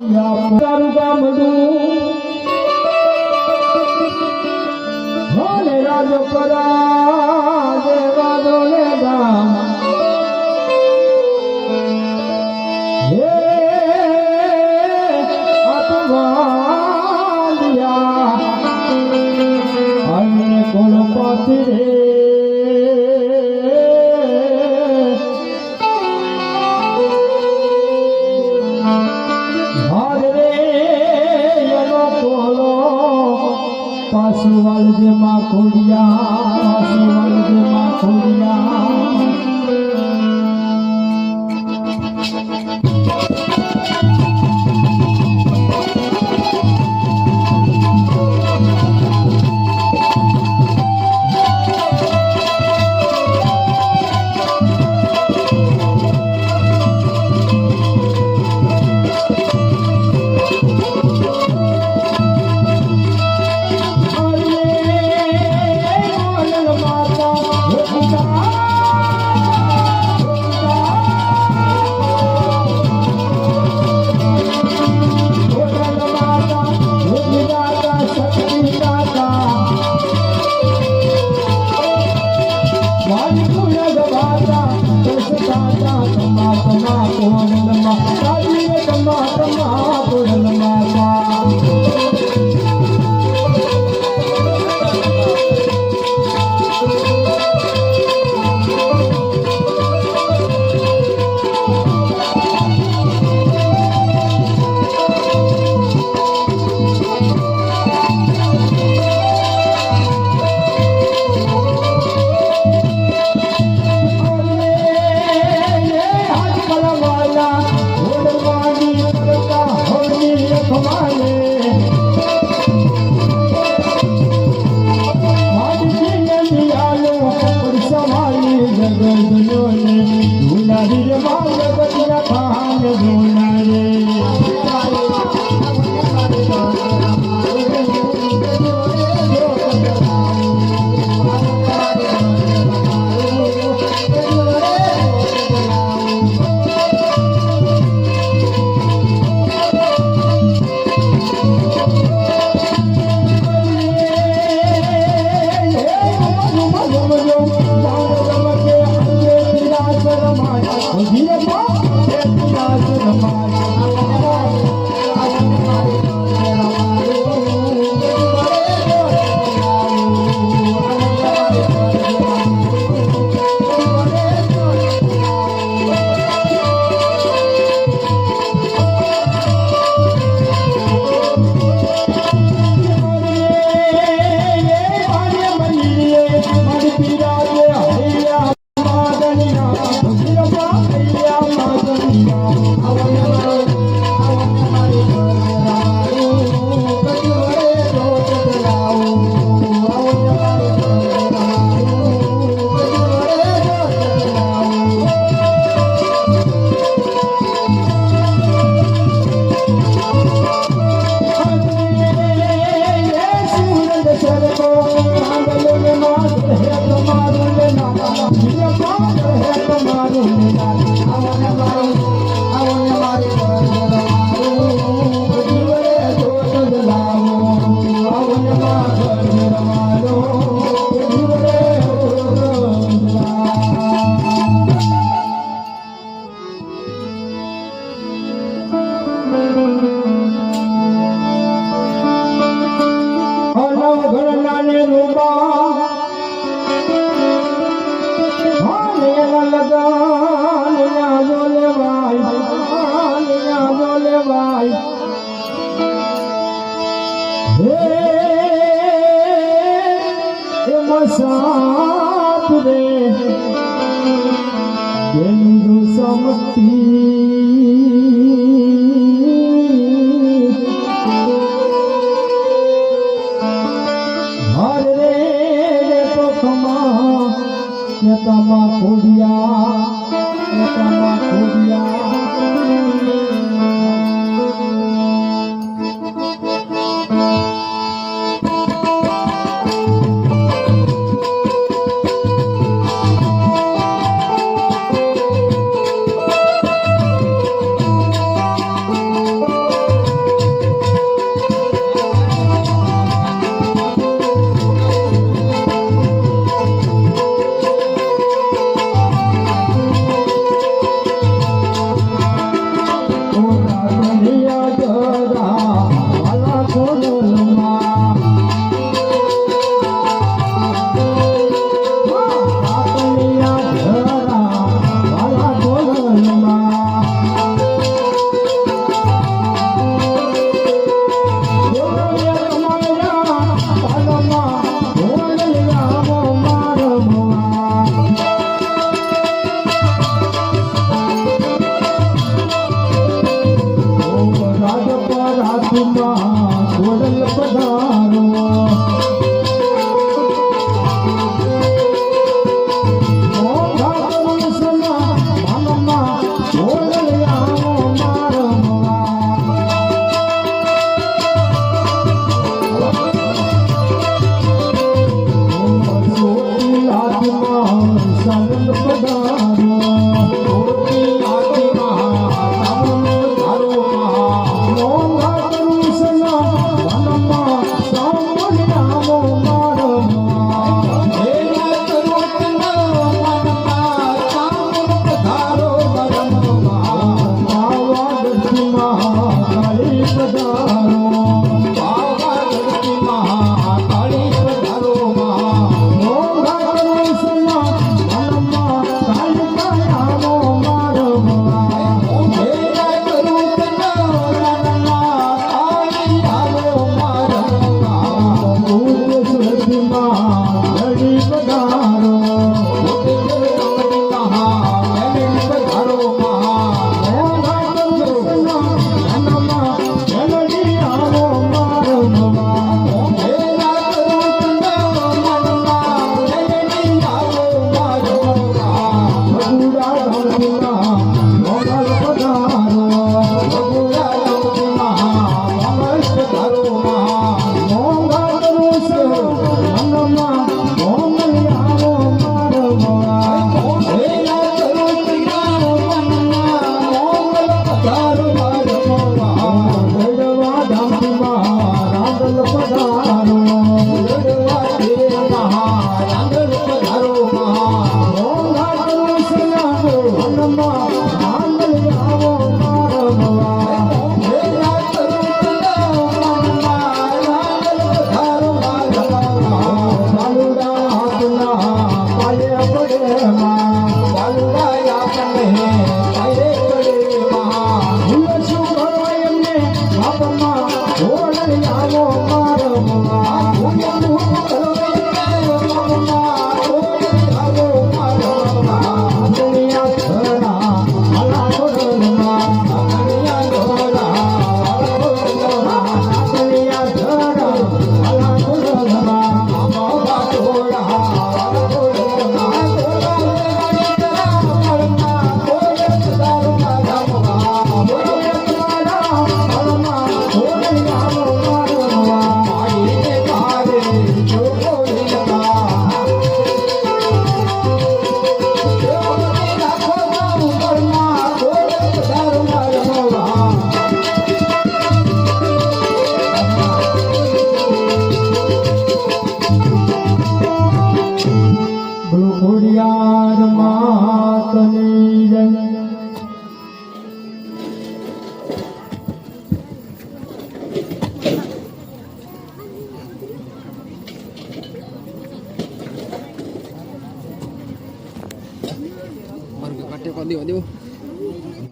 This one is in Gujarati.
તારું ગામડું ભલે રાજ પરા દેવા દોલે ગામ હે અતવાલિયા અને કોણ પાથી રે પાછું જે માં ખોડિયા પાછું વાળજે માં ખોડિયા. Mama, Oh. મસાત રે બેંદુ સમતી હરે રે પોખમાં યતામાં ખોડિયા તમા ખોડિયા మా కోడల పదా Oh,